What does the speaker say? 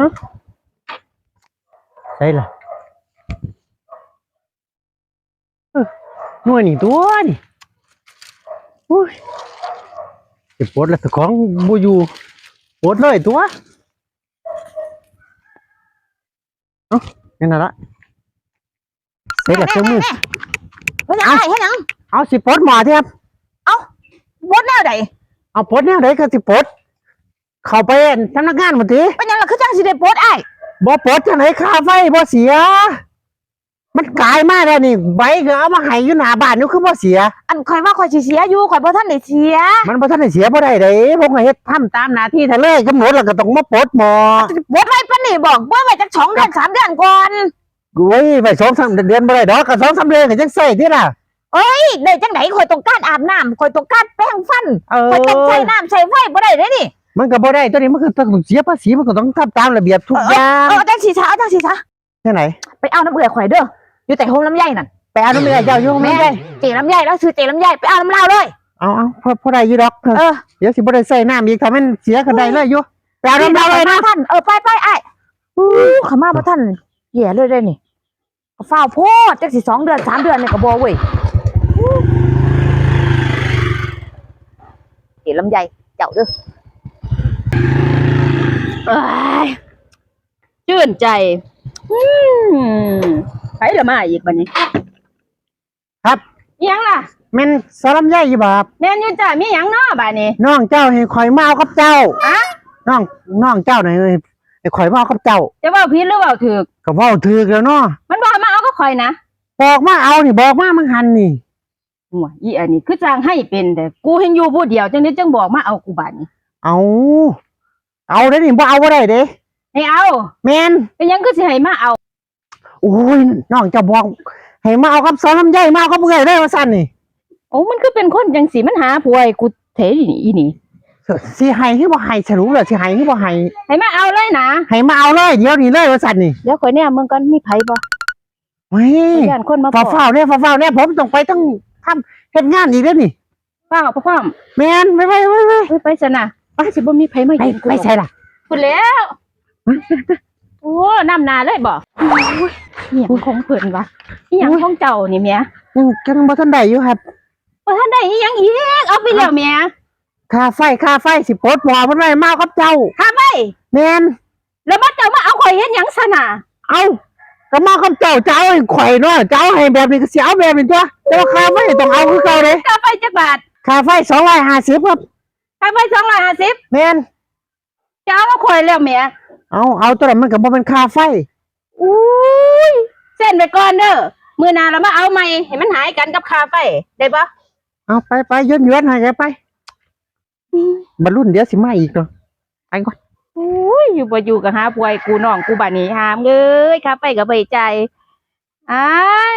ฮะใช่ล่ะเอ้อหน่วยนี่ตัวนี่อุ้ยจะปวดแล้วแต่ของบูอยู่ปวดเลยตัวเอ้านี่น่ะละเสร็จแล้วเครื่องมือเฮ็ดหยังไงเฮ็ดหยังเอาสิปลดหมอเทียบบดแนวใดเอาปลดเนี่ยได้ก็สิปลด เข้าไปสำนักงานมาทีเป็นหยังล่ะคือจังสิได้บดอ้ายบ่ปลดจังไหนค่าไฟบ่เสีย มันกลายมาแล้วนี่ใบก็เอามาให้อยู่หน้าบ้านอยู่คือบ่เสีย อันข่อยว่าข่อยสิเสียอยู่ข่อยบ่ทันได้เสียมันบ่ทันได้เสียบ่ได้เด้ผมก็เฮ็ดทำตามหน้าที่ทะเลยกำหนดแล้วก็ต้องมาปลดหมอบดไว้ปานนี้บอกบ่ไว้จักสองเดือนสามเดือนก่อนโอ้ยไปสองสามเดือนบ่ได้ดอกก็สองสามเดือนก็จังใส่ติล่ะ นี่ได้จังไดข่อยต้องการอาบน้ำข่อยต้องการแปรงฟันเออข่อยต้องใช้น้ำใช้ไฟบ่ได้เด้นี่ มันก็บ่ได้ตัวนี้มันคือต้องเสียภาษีมันก็ต้องทำตามระเบียบทุกอย่างเออจังสิซะเอาจังสิซะแค่ไหน ไปเอาน้ำเบื่อข่อยเด้ออยู่แต่โฮมลำไยนั่นไปเอาน้ำเมียเจ้าอยู่แม่แม่เจลำไยแล้วซื้อเจลำไยไปเอาน้ำเหล้าเลยเอาเอาพอพอได้อยู่ดอกเออเดี๋ยวสิบ่ได้ใส่น้ำอีกถ้ามันเสียก็ได้เลยอยู่ไปเอาน้ำเราเลยนะท่านเออไปไปไอ้อู้ขามาบ่ท่านแย่เลยได้นี่ก็ฟ้าวโพดจักสิสองเดือนสามเดือนเนี่ยก็บ่เว้ยเห็นลำไยเจ้าเด้อเอ้ย ชื่นใจอืมไปละมาอีกบัดนี้ ครับอิหยังล่ะแม่นสารมใหญ่อยู่บ่ครับแม่นอยู่จ้ามีหยังเนาะบัดนี้น้องเจ้าให้ข่อยมาเอากับเจ้าอะน้องน้องเจ้าน่ะให้ข่อยมาเอากับเจ้า จะเว้าผิดหรือเว้าถูกก็เว้าถูกแล้วเนาะมันบอกให้มาเอาก็ข่อยนะบอกมาเอานี่บอกมามึงหันนี่หัวอีอันนี้คือจ้างให้เป็นแต่กูเห็นอยู่ผู้เดียวจังนี้จังบอกมาเอากูบัดนี้เอา เอาได้นี่บ่เอาบ่ได้เด้ให้เอาแม่นเป็นหยังคือสิให้มาเอาโอ้ยน้องเจะบอกให้มาเอากับสารมใหญ่มาเอากับเอื้อยได้ว่าซั่นนี่โอ้มันคือเป็นคนจังสีมันหาผัวให้กูเทนี่อีนี่สิให้คือบ่ให้สรุปแล้วสิให้คือบ่ให้ให้มาเอาเลยนะให้มาเอาเลยเดี๋ยวนี้เลยว่าซั่นนี่เดี๋ยวข่อยเนี่ยมึงกันมีไผบ่เฮ้ยย่านคนมาฟ้าพอฟ้าวๆเนี่ยฟ้าฟ้าวๆเนี่ยผมต้องไปต้องทำเฮ็ดงานอีกเด้อนี่ป้าพ่อมแม่นไปไปไปไป เอ้ยไปซะนะ ป้าสิบ่มีไผมาไปยิงกูไปใช่ล่ะคุณแล้วโอ้น้ำนาเลยบ่เหียงของเพิ่นวะอีหยังของเจ้านี่แม่ยังยังบ่ทันได้อยู่ครับบ่ทันได้อีหยังอีกเอาไปแล้วแม่ค่าไฟค่าไฟสิปลดหมอมันไว้มาเอากับเจ้าหาไปแม่นแล้วมาเจ้ามาเอาข่อยเฮ็ดหยังซะน่ะเอาก็มากับเจ้าเจ้าให้ข่อยเนาะเจ้าให้แบบนี้ก็สิเอาแบบนี้ตัวแต่ว่าค่าไฟต้องเอาคือเก่าเด้เจ้าไปจักบาท ค่าไฟ250ครับ ค่าไฟ250แม่นเจ้ามาข่อยแล้วแม่เอาเอาตัวนั้นมันก็บ่เป็นค่าไฟ อุ้ยเส้นไปก่อนเด้อมื้อหน้าเรามาเอาใหม่ให้มันหายกันกับค่าไฟได้บ่เอาไปไปย้อนย้อนๆให้แกไปบรรลุนเดี๋ยวสิมาอีกเนาะไปก่อนอุ้ยอยู่บ่อยู่ก็หาผัวให้กูน้องกูบัดนี้หามเอ้ยค่าไฟก็บ่ได้จ่ายอ้าย